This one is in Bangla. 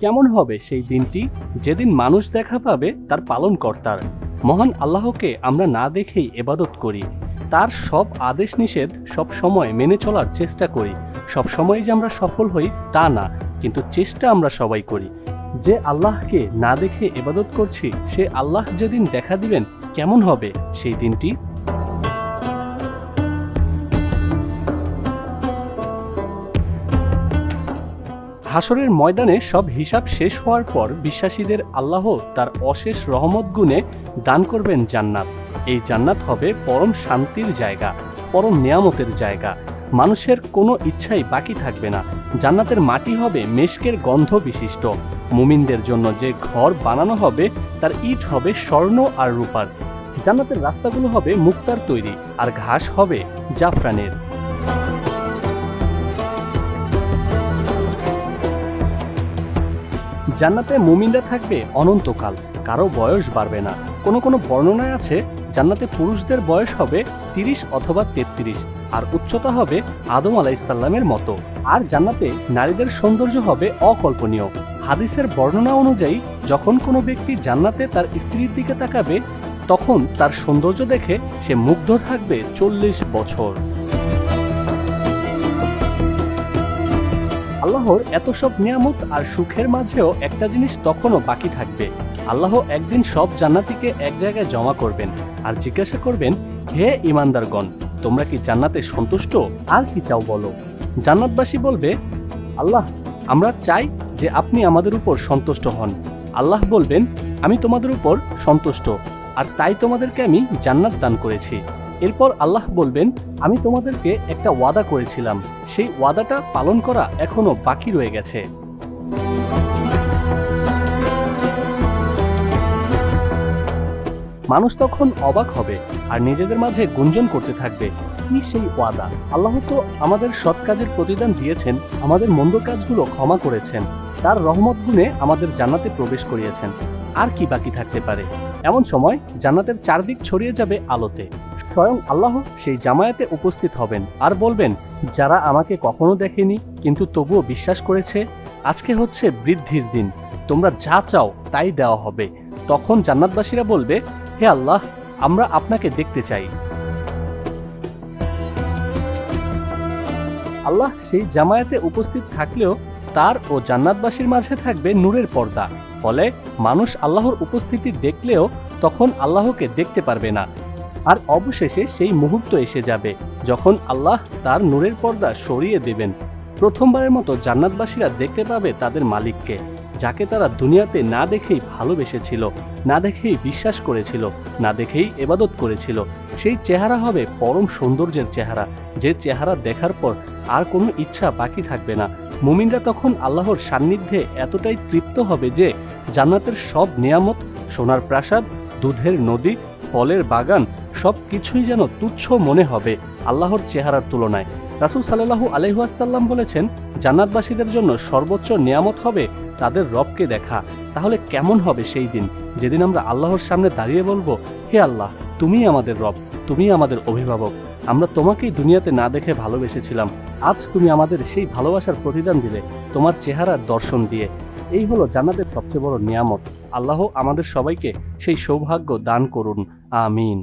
কেমন হবে সেই দিনটি? যেদিন মানুষ দেখা পাবে তার পালনকর্তার। মহান আল্লাহকে আমরা না দেখেই এবাদত করি। তার সব আদেশ নিষেধ সব সময় মেনে চলার চেষ্টা করি। সব সময় যে আমরা সফল হই তা না, কিন্তু চেষ্টা আমরা সবাই করি। যে আল্লাহকে না দেখে এবাদত করছি, সে আল্লাহ যেদিন দেখা দিবেন কেমন হবে সেই দিনটি? হাসরের ময়দানে সব হিসাব শেষ হওয়ার পর বিশ্বাসীদের আল্লাহ তার অশেষ রহমত গুণে দান করবেন জান্নাত। এই জান্নাত হবে পরম শান্তির জায়গা, পরম নিয়ামতের জায়গা। মানুষের কোনো ইচ্ছাই বাকি থাকবে না। জান্নাতের মাটি হবে মেশকের গন্ধ বিশিষ্ট। মুমিনদের জন্য যে ঘর বানানো হবে, তার ইট হবে স্বর্ণ আর রূপার। জান্নাতের রাস্তাগুলো হবে মুক্তার তৈরি, আর ঘাস হবে জাফরানের। জান্নাতে মুমিনরা থাকবে অনন্তকাল, কারও বয়স বাড়বে না। কোনো কোনো বর্ণনায় আছে, জান্নাতে পুরুষদের বয়স হবে তিরিশ অথবা তেত্রিশ, আর উচ্চতা হবে আদম আলাইসাল্লামের মতো। আর জান্নাতে নারীদের সৌন্দর্য হবে অকল্পনীয়। হাদিসের বর্ণনা অনুযায়ী, যখন কোনো ব্যক্তি জান্নাতে তার স্ত্রীর দিকে তাকাবে, তখন তার সৌন্দর্য দেখে সে মুগ্ধ থাকবে চল্লিশ বছর। আল্লাহর এত সব নিয়ামত আর সুখের মাঝেও একটা জিনিস তখনও বাকি থাকবে। আল্লাহ একদিন সব জান্নাতিকে এক জায়গায় জমা করবেন আর জিজ্ঞাসা করবেন, হে ইমানদারগণ তোমরা কি জান্নাতে সন্তুষ্ট? আর কি চাও বলো? জান্নাতবাসী বলবে, আল্লাহ, আমরা চাই যে আপনি আমাদের উপর সন্তুষ্ট হন। আল্লাহ বলবেন, আমি তোমাদের উপর সন্তুষ্ট, আর তাই তোমাদেরকে আমি জান্নাত দান করেছি। এরপর আল্লাহ বলবেন, আমি তোমাদেরকে একটা ওয়াদা করেছিলাম। সেই ওয়াদাটা পালন করা এখনও বাকি রয়ে গেছে। মানুষ তখন অবাক হবে আর নিজেদের মাঝে গুঞ্জন করতে থাকবে, কি সেই ওয়াদা? আল্লাহ তো আমাদের সৎ কাজের প্রতিদান দিয়েছেন, আমাদের মন্দ কাজগুলো ক্ষমা করেছেন। তার রহমত গুণে আমাদের জান্নাতে প্রবেশ করিয়েছেন। আর কি বাকি থাকতে পারে? এমন সময় জান্নাতের চারদিক ছড়িয়ে যাবে আলোতে। স্বয়ং আল্লাহ সেই জামায়াতে উপস্থিত হবেন আর বলবেন, যারা আমাকে কখনো দেখেনি, কিন্তু তবুও বিশ্বাস করেছে, আজকে হচ্ছে বৃদ্ধির দিন। তোমরা যা চাও তাই দেওয়া হবে। তখন জান্নাতবাসীরা বলবে, হে আল্লাহ, আমরা আপনাকে দেখতে চাই। আল্লাহ সেই জামায়াতে উপস্থিত থাকলেও তার ও জান্নাতবাসীর মাঝে থাকবে নূরের পর্দা। ফলে মানুষ আল্লাহর উপস্থিতি দেখলেও তখন আল্লাহকে দেখতে পারবে না। আর অবশেষে সেই মুহূর্ত এসে যাবে, যখন আল্লাহ তার নূরের পর্দা সরিয়ে দেবেন। প্রথমবারের মতো জান্নাতবাসীরা দেখতে পাবে তাদের মালিককে, যাকে তারা দুনিয়াতে না দেখেই ভালোবেসেছিল, না দেখেই বিশ্বাস করেছিল, না দেখেই এবাদত করেছিল। সেই চেহারা হবে পরম সৌন্দর্যের চেহারা, যে চেহারা দেখার পর আর কোনো ইচ্ছা বাকি থাকবে না। মুমিনরা তখন আল্লাহর সান্নিধ্যে এতটাই তৃপ্ত হবে যে জান্নাতের সব নিয়ামত, সোনার প্রাসাদ, দুধের নদী, ফলের বাগান সব কিছুই যেন তুচ্ছ মনে হবে আল্লাহর চেহারার তুলনায়। রাসুল সাল্লাহু আলহাসাল্লাম বলেছেন, জান্নাতবাসীদের জন্য সর্বোচ্চ নিয়ামত হবে তাদের রবকে দেখা। তাহলে কেমন হবে সেই দিন? যেদিন আমরা আল্লাহর সামনে দাঁড়িয়ে বলব, হে আল্লাহ তুমি আমাদের রব তুমি আমাদের অভিভাবক। আমরা তোমাকেই দুনিয়াতে না দেখে ভালোবেসেছিলাম। আজ তুমি আমাদের সেই ভালোবাসার প্রতিদান দিলে, তোমার চেহারার দর্শন দিয়ে। এই হলো জান্নাতের সবচেয়ে বড় নিয়ামত। আল্লাহ আমাদের সবাইকে সেই সৌভাগ্য দান করুন। আমিন।